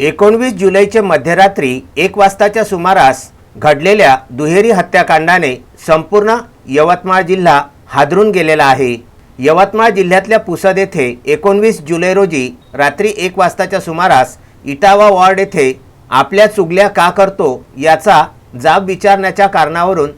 एकोणवीस जुलैच्या मध्यरात्री एक वाजताच्या सुमारास घडलेल्या दुहेरी हत्याकांडाने संपूर्ण यवतमाळ जिल्हा हादरून गेलेला आहे. यवतमाळ जिल्ह्यातल्या पुसद येथे एकोणवीस जुलै रोजी रात्री एक वाजताच्या सुमारास इटावा वॉर्ड येथे आपल्या चुगल्या का करतो याचा जाब विचारण्याच्या कारणावरून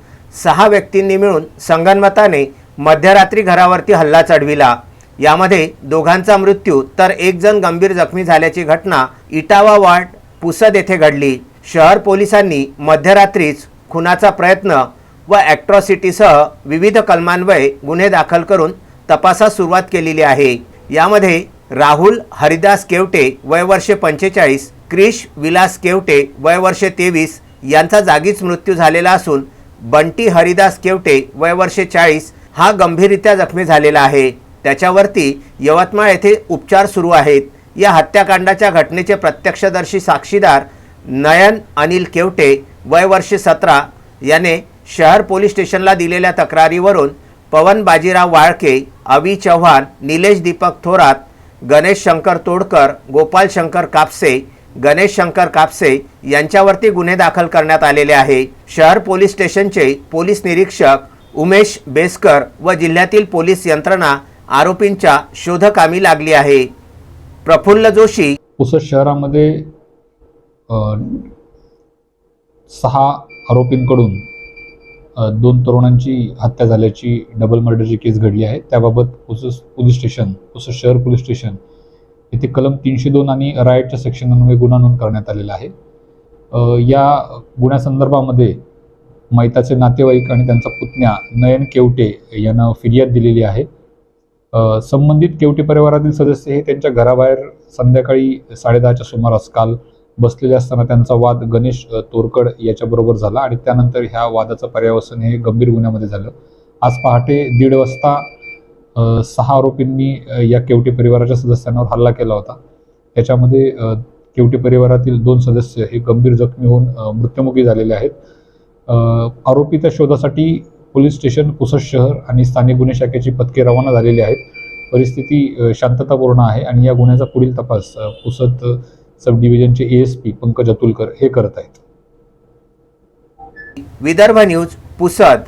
सहा व्यक्तींनी मिळून संगनमताने मध्यरात्री घरावरती हल्ला चढविला. यामध्ये दोघांचा मृत्यू तर एक जण गंभीर जखमी झाल्याची घटना इटावा वार्ड पुसद येथे घडली. शहर पोलिसांनी मध्यरात्रीच खुनाचा प्रयत्न व ॲक्ट्रॉसिटीसह विविध कलमान्वये गुन्हे दाखल करून तपासास सुरुवात केलेली आहे. यामध्ये राहुल हरिदास केवटे वय वर्षे पंचेचाळीस क्रिश विलास केवटे वय वर्षे तेवीस यांचा जागीच मृत्यू झालेला असून बंटी हरिदास केवटे वय वर्षे चाळीस हा गंभीररित्या जखमी झालेला आहे. त्याच्यावरती यवतमाळ येथे उपचार सुरू आहेत. या हत्याकांडाच्या घटनेचे प्रत्यक्षदर्शी साक्षीदार नयन अनिल केवटे वय वर्ष सतरा याने शहर पोलीस स्टेशनला दिलेल्या तक्रारीवरून पवन बाजीराव वाळके अवी चव्हाण निलेश दीपक थोरात गणेश शंकर तोडकर गोपाल शंकर कापसे गणेश शंकर कापसे यांच्यावरती गुन्हे दाखल करण्यात आलेले आहे. शहर पोलीस स्टेशनचे पोलीस निरीक्षक उमेश बेसकर व जिल्ह्यातील पोलीस यंत्रणा आरोपींच्या शोधकामी लागली आहे. प्रफुल्ल जोशी. पुसद शहरामध्ये सहा आरोपींकडून दोन तरुणांची हत्या झाल्याची डबल मर्डरची केस घडली आहे. त्याबाबत पुसद पोलीस स्टेशन पुसद शहर पोलीस स्टेशन येथे कलम तीनशे दोन आणि रायटच्या सेक्शनन्वये गुन्हा नोंद करण्यात आलेला आहे. या गुन्ह्यासंदर्भामध्ये मैताचे नातेवाईक आणि त्यांचा पुतण्या नयन केवटे यांना फिर्याद दिलेली आहे. संबंधित केवटी परिवारातील सदस्य हे त्यांच्या घराबाहेर संध्याकाळी साडेदहाच्या सुमारास काल बसलेले असताना त्यांचा वाद गणेश तोरकड याच्याबरोबर झाला आणि त्यानंतर ह्या वादाचं पर्यावसन हे गंभीर गुन्ह्यामध्ये झालं. आज पहाटे दीड वाजता सहा आरोपींनी या केवटी परिवाराच्या सदस्यांवर हल्ला केला होता. त्याच्यामध्ये केवटी परिवारातील दोन सदस्य हे गंभीर जखमी होऊन मृत्युमुखी झालेले आहेत. आरोपीच्या शोधासाठी पोलीस स्टेशन पुसद शहर आणि स्थानिक गुन्हे शाखेची पथके रवाना झालेली आहेत. परिस्थिती शांततापूर्ण आहे आणि या गुन्ह्याचा पुढील तपास Pusad sub डिव्हिजनचे A S P Pankaj Atulkar हे करत आहेत. विदर्भ न्यूज पुसद.